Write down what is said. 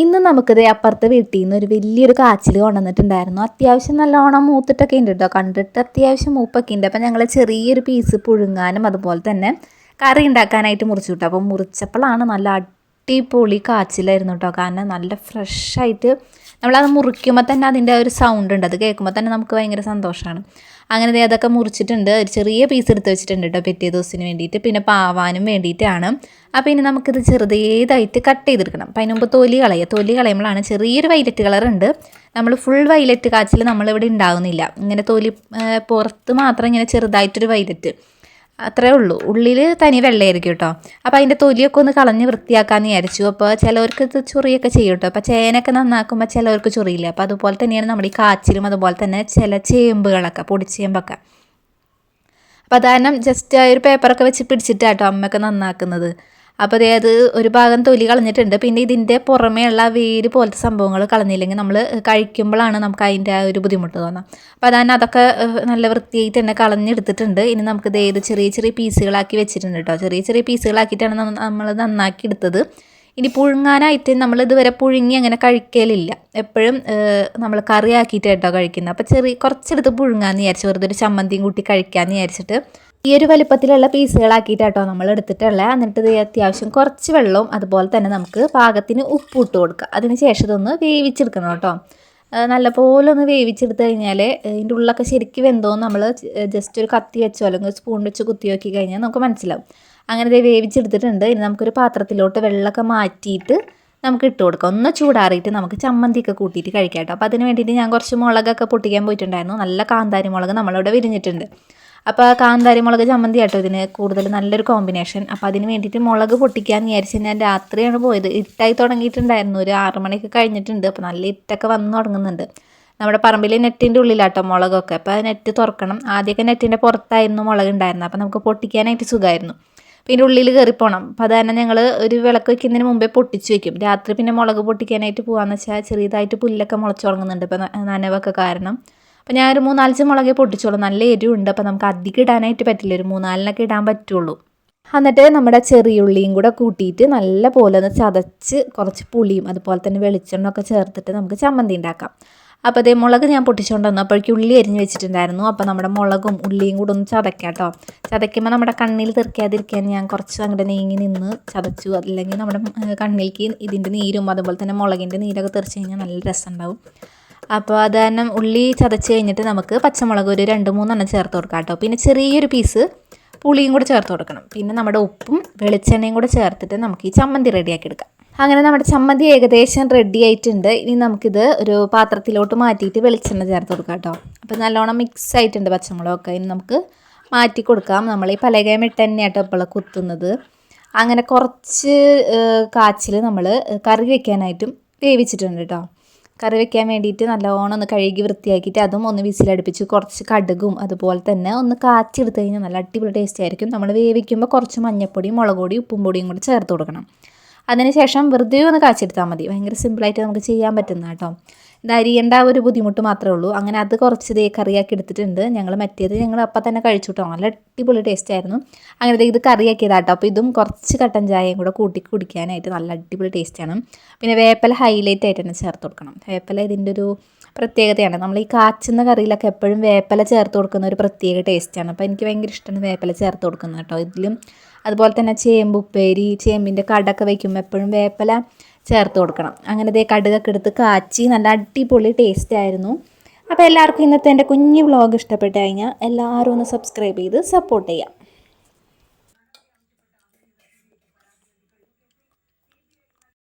ഇന്ന് നമുക്കിത് അപ്പുറത്തെ വീട്ടിൽ നിന്ന് ഒരു വലിയൊരു കാച്ചിൽ കൊണ്ടുവന്നിട്ടുണ്ടായിരുന്നു. അത്യാവശ്യം നല്ലോണം മൂത്തിട്ടൊക്കെ ഉണ്ട് കേട്ടോ കണ്ടിട്ട് അത്യാവശ്യം മൂപ്പൊക്കെ ഉണ്ട്. അപ്പം ഞങ്ങൾ ചെറിയൊരു പീസ് പുഴുങ്ങാനും അതുപോലെ തന്നെ കറി ഉണ്ടാക്കാനായിട്ട് മുറിച്ചു കിട്ടും അപ്പോൾ മുറിച്ചപ്പോഴാണ് നല്ല അടിപൊളി കാച്ചിലായിരുന്നു കേട്ടോ കാരണം നല്ല ഫ്രഷായിട്ട് നമ്മളത് മുറിക്കുമ്പോൾ തന്നെ അതിന്റെ ഒരു സൗണ്ട് ഉണ്ട്. അത് കേൾക്കുമ്പോൾ തന്നെ നമുക്ക് ഭയങ്കര സന്തോഷമാണ് അങ്ങനെ അതൊക്കെ മുറിച്ചിട്ടുണ്ട്. ഒരു ചെറിയ പീസ് എടുത്ത് വെച്ചിട്ടുണ്ട് കേട്ടോ പിറ്റേ ദിവസത്തിന് വേണ്ടിയിട്ട്. പിന്നെ പാവാനും വേണ്ടിയിട്ടാണ്. അപ്പോൾ ഇനി നമുക്കിത് ചെറുതേതായിട്ട് കട്ട് ചെയ്തെടുക്കണം. അപ്പം അതിന് തൊലി കളയുക. തൊലി കളയുമ്പോഴാണ് ചെറിയൊരു വൈലറ്റ് കളർ ഉണ്ട്. നമ്മൾ ഫുൾ വൈലറ്റ് കാച്ചിൽ നമ്മളിവിടെ ഉണ്ടാകുന്നില്ല ഇങ്ങനെ തൊലി പുറത്ത് മാത്രം ഇങ്ങനെ ചെറുതായിട്ടൊരു വൈലറ്റ് അത്രേ ഉള്ളൂ. ഉള്ളിൽ തനി വെള്ളയായിരിക്കും കേട്ടോ അപ്പോൾ അതിന്റെ തൊലിയൊക്കെ ഒന്ന് കളഞ്ഞ് വൃത്തിയാക്കാമെന്ന് വിചാരിച്ചു. അപ്പോൾ ചിലവർക്ക് ഇത് ചൊറിയൊക്കെ ചെയ്യും കേട്ടോ അപ്പോൾ ചേനയൊക്കെ നന്നാക്കുമ്പോൾ ചിലവർക്ക് ചൊറിയില്ല. അപ്പോൾ അതുപോലെ തന്നെയാണ് നമ്മുടെ ഈ കാച്ചിലും അതുപോലെ തന്നെ ചില ചേമ്പുകളൊക്കെ പൊടിച്ചേമ്പൊക്കെ. അപ്പോൾ അതാരണം ജസ്റ്റ് ആ ഒരു പേപ്പറൊക്കെ വെച്ച് പിടിച്ചിട്ടാട്ടോ അമ്മയൊക്കെ നന്നാക്കുന്നത്. അപ്പോൾ അതേ അത് ഒരു ഭാഗം തൊലി കളഞ്ഞിട്ടുണ്ട്. പിന്നെ ഇതിന്റെ പുറമേ ഉള്ള വേര് പോലത്തെ സംഭവങ്ങൾ കളഞ്ഞില്ലെങ്കിൽ നമ്മൾ കഴിക്കുമ്പോഴാണ് നമുക്ക് അതിന്റെ ആ ഒരു ബുദ്ധിമുട്ട് തോന്നാം. അപ്പോൾ അതാണ് അതൊക്കെ നല്ല വൃത്തിയായിട്ട് തന്നെ കളഞ്ഞെടുത്തിട്ടുണ്ട്. ഇനി നമുക്ക് ഇത് ചെറിയ ചെറിയ പീസുകളാക്കി വെച്ചിട്ടുണ്ട് കേട്ടോ ചെറിയ ചെറിയ പീസുകളാക്കിയിട്ടാണ് നമ്മൾ നന്നാക്കി എടുത്തത്. ഇനി പുഴുങ്ങാനായിട്ട് നമ്മൾ ഇതുവരെ പുഴുങ്ങി അങ്ങനെ കഴിക്കലില്ല. എപ്പോഴും നമ്മൾ കറി ആക്കിയിട്ട് കേട്ടോ കഴിക്കുന്നത്. അപ്പോൾ ചെറിയ കുറച്ചെടുത്ത് പുഴുങ്ങാമെന്ന് വിചാരിച്ചു വെറുതെ ഒരു ചമ്മന്തിയും കൂട്ടി കഴിക്കാമെന്ന് വിചാരിച്ചിട്ട് ഈ ഒരു വലിപ്പത്തിലുള്ള പീസുകളാക്കിയിട്ടാട്ടോ നമ്മൾ എടുത്തിട്ടുള്ളത് എന്നിട്ട് അത്യാവശ്യം കുറച്ച് വെള്ളവും അതുപോലെ തന്നെ നമുക്ക് പാകത്തിന് ഉപ്പ് ഇട്ട് കൊടുക്കുക. അതിന് ശേഷം ഇതൊന്ന് വേവിച്ചെടുക്കണം കേട്ടോ. നല്ലപോലെ ഒന്ന് വേവിച്ചെടുത്ത് കഴിഞ്ഞാൽ ഇതിന്റെ ഉള്ളൊക്കെ ശരിക്കും വെന്തോ നമ്മൾ ജസ്റ്റ് ഒരു കത്തി വെച്ചോ അല്ലെങ്കിൽ സ്പൂൺ വെച്ച് കുത്തി നോക്കി കഴിഞ്ഞാൽ നമുക്ക് മനസ്സിലാവും. അങ്ങനെ ഇത് വേവിച്ചെടുത്തിട്ടുണ്ട്. ഇനി നമുക്കൊരു പാത്രത്തിലോട്ട് വെള്ളമൊക്കെ മാറ്റിയിട്ട് നമുക്ക് ഇട്ട് കൊടുക്കാം. ഒന്ന് ചൂടാറിയിട്ട് നമുക്ക് ചമ്മന്തിയൊക്കെ കൂട്ടിയിട്ട് കഴിക്കാം കേട്ടോ. അപ്പോൾ അതിന് വേണ്ടിയിട്ട് ഞാൻ കുറച്ച് മുളകൊക്കെ പൊട്ടിക്കാൻ പോയിട്ടുണ്ടായിരുന്നു. നല്ല കാന്താരി മുളക് നമ്മളിവിടെ വിരിഞ്ഞിട്ടുണ്ട്. അപ്പോൾ കാന്താരി മുളക് ചമ്മന്തി ആട്ടോ ഇതിന് കൂടുതൽ നല്ലൊരു കോമ്പിനേഷൻ അപ്പോൾ അതിന് വേണ്ടിയിട്ട് മുളക് പൊട്ടിക്കാൻ വിചാരിച്ച് ഞാൻ രാത്രിയാണ് പോയത്. ഇട്ടായി തുടങ്ങിയിട്ടുണ്ടായിരുന്നു. ഒരു ആറ് മണിയൊക്കെ കഴിഞ്ഞിട്ടുണ്ട്. അപ്പോൾ നല്ല ഇട്ടൊക്കെ വന്ന് തുടങ്ങുന്നുണ്ട്. നമ്മുടെ പറമ്പിൽ നെറ്റിന്റെ ഉള്ളിലാട്ടോ മുളകൊക്കെ. അപ്പോൾ നെറ്റ് തുറക്കണം. ആദ്യമൊക്കെ നെറ്റിന്റെ പുറത്തായിരുന്നു മുളക് ഉണ്ടായിരുന്നത്. അപ്പോൾ നമുക്ക് പൊട്ടിക്കാനായിട്ട് സുഖമായിരുന്നു. പിന്നെ ഉള്ളിൽ കയറിപ്പോണം അപ്പോൾ അത് തന്നെ ഞങ്ങൾ ഒരു വിളക്ക് വയ്ക്കുന്നതിന് മുമ്പേ പൊട്ടിച്ച് വെക്കും. രാത്രി പിന്നെ മുളക് പൊട്ടിക്കാനായിട്ട് പോകാമെന്ന് വെച്ചാൽ ചെറിയതായിട്ട് പുല്ലൊക്കെ മുളച്ച് തുടങ്ങുന്നുണ്ട്. ഇപ്പോൾ നനവൊക്കെ കാരണം. അപ്പോൾ ഞാൻ ഒരു മൂന്നാലഞ്ച് മുളകെ പൊട്ടിച്ചോളൂ നല്ല എരിവുണ്ട്. അപ്പോൾ നമുക്ക് അധികം ഇടാനായിട്ട് പറ്റില്ല. ഒരു മൂന്നാലിനൊക്കെ ഇടാൻ പറ്റുള്ളൂ. എന്നിട്ട് നമ്മുടെ ചെറിയുള്ളിയും കൂടെ കൂട്ടിയിട്ട് നല്ല പോലെ ഒന്ന് ചതച്ച് കുറച്ച് പുളിയും അതുപോലെ തന്നെ വെളിച്ചെണ്ണ ഒക്കെ ചേർത്തിട്ട് നമുക്ക് ചമ്മന്തി ഉണ്ടാക്കാം. അപ്പോൾ അതേ മുളക് ഞാൻ പൊട്ടിച്ചുകൊണ്ട് വന്നു. അപ്പോഴേക്കും ഉള്ളി അരിഞ്ഞ് വെച്ചിട്ടുണ്ടായിരുന്നു. അപ്പോൾ നമ്മുടെ മുളകും ഉള്ളിയും കൂടെ ഒന്ന് ചതയ്ക്കാം കേട്ടോ. ചതയ്ക്കുമ്പോൾ നമ്മുടെ കണ്ണിൽ തെറിക്കാതിരിക്കാൻ ഞാൻ കുറച്ച് അങ്ങോട്ട് നീങ്ങി നിന്ന് ചതച്ചു. അല്ലെങ്കിൽ നമ്മുടെ കണ്ണിലേക്ക് ഇതിന്റെ നീരും അതുപോലെ തന്നെ മുളകിന്റെ നീരൊക്കെ തെറിച്ച് കഴിഞ്ഞാൽ നല്ല രസം ഉണ്ടാവും അപ്പോൾ അത് തന്നെ ഉള്ളി ചതച്ച് കഴിഞ്ഞിട്ട് നമുക്ക് പച്ചമുളക് ഒരു രണ്ട് മൂന്നെണ്ണം ചേർത്ത് കൊടുക്കാം കേട്ടോ. പിന്നെ ചെറിയൊരു പീസ് പുളിയും കൂടെ ചേർത്ത് കൊടുക്കണം. പിന്നെ നമ്മുടെ ഉപ്പും വെളിച്ചെണ്ണയും കൂടെ ചേർത്തിട്ട് നമുക്ക് ഈ ചമ്മന്തി റെഡിയാക്കി എടുക്കാം. അങ്ങനെ നമ്മുടെ ചമ്മന്തി ഏകദേശം റെഡി ആയിട്ടുണ്ട്. ഇനി നമുക്കിത് ഒരു പാത്രത്തിലോട്ട് മാറ്റിയിട്ട് വെളിച്ചെണ്ണ ചേർത്ത് കൊടുക്കാം കേട്ടോ. അപ്പോൾ നല്ലോണം മിക്സ് ആയിട്ടുണ്ട് പച്ചമുളകൊക്കെ. ഇനി നമുക്ക് മാറ്റി കൊടുക്കാം. നമ്മൾ ഈ പലകയം ഇട്ട് തന്നെയാട്ടോ ഇപ്പോൾ കുത്തുന്നത്. അങ്ങനെ കുറച്ച് കാച്ചിൽ നമ്മൾ കറി വയ്ക്കാനായിട്ടും വേവിച്ചിട്ടുണ്ട് കേട്ടോ. കറി വെക്കാൻ വേണ്ടിയിട്ട് നല്ലോണം ഒന്ന് കഴുകി വൃത്തിയാക്കിയിട്ട് അതും ഒന്ന് വിസിലടുപ്പിച്ച് കുറച്ച് കടുകും അതുപോലെ തന്നെ ഒന്ന് കാച്ചെടുത്ത് കഴിഞ്ഞാൽ നല്ല അടിപൊളി ടേസ്റ്റ് ആയിരിക്കും. നമ്മൾ വേവിക്കുമ്പോൾ കുറച്ച് മഞ്ഞപ്പൊടിയും മുളക് പൊടിയും ഉപ്പും പൊടിയും കൂടി ചേർത്ത് കൊടുക്കണം. അതിനുശേഷം വെറുതെ ഒന്ന് കാച്ചെടുത്താൽ മതി. ഭയങ്കര സിമ്പിളായിട്ട് നമുക്ക് ചെയ്യാൻ പറ്റുന്ന കേട്ടോ ഇത് അരിയേണ്ട ഒരു ബുദ്ധിമുട്ട് മാത്രമേ ഉള്ളൂ. അങ്ങനെ അത് കുറച്ച് ദേ കറിയാക്കി എടുത്തിട്ടുണ്ട്. ഞങ്ങൾ മറ്റേത് ഞങ്ങൾ അപ്പം തന്നെ കഴിച്ചു കേട്ടോ നല്ല അടിപൊളി ടേസ്റ്റ് ആയിരുന്നു. അങ്ങനെ ഇത് കറിയാക്കിയതാട്ടോ. അപ്പോൾ ഇതും കുറച്ച് കട്ടൻ ചായയും കൂടെ കൂട്ടി കുടിക്കാനായിട്ട് നല്ല അടിപൊളി ടേസ്റ്റാണ് പിന്നെ വേപ്പല ഹൈലൈറ്റ് ആയിട്ട് തന്നെ ചേർത്ത് കൊടുക്കണം. വേപ്പല ഇതിന്റെ ഒരു പ്രത്യേകതയാണ്. നമ്മൾ ഈ കാച്ചുന്ന കറിയിലൊക്കെ എപ്പോഴും വേപ്പല ചേർത്ത് കൊടുക്കുന്ന ഒരു പ്രത്യേക ടേസ്റ്റാണ് അപ്പോൾ എനിക്ക് ഭയങ്കര ഇഷ്ടമാണ് വേപ്പല ചേർത്ത് കൊടുക്കുന്നത് കേട്ടോ ഇതിലും അതുപോലെ തന്നെ ചേമ്പ് ഉപ്പേരി ചേമ്പിന്റെ കടൊക്കെ വയ്ക്കുമ്പോൾ എപ്പോഴും വേപ്പല ചേർത്ത് കൊടുക്കണം. അങ്ങനെ ദേ കടുകൊക്കെ എടുത്ത് കാച്ചി നല്ല അടിപൊളി ടേസ്റ്റ് ആയിരുന്നു. അപ്പോൾ എല്ലാവർക്കും ഇന്നത്തെ എന്റെ കുഞ്ഞു വ്ളോഗ് ഇഷ്ടപ്പെട്ട് കഴിഞ്ഞാൽ എല്ലാവരും ഒന്ന് സബ്സ്ക്രൈബ് ചെയ്ത് സപ്പോർട്ട് ചെയ്യാം.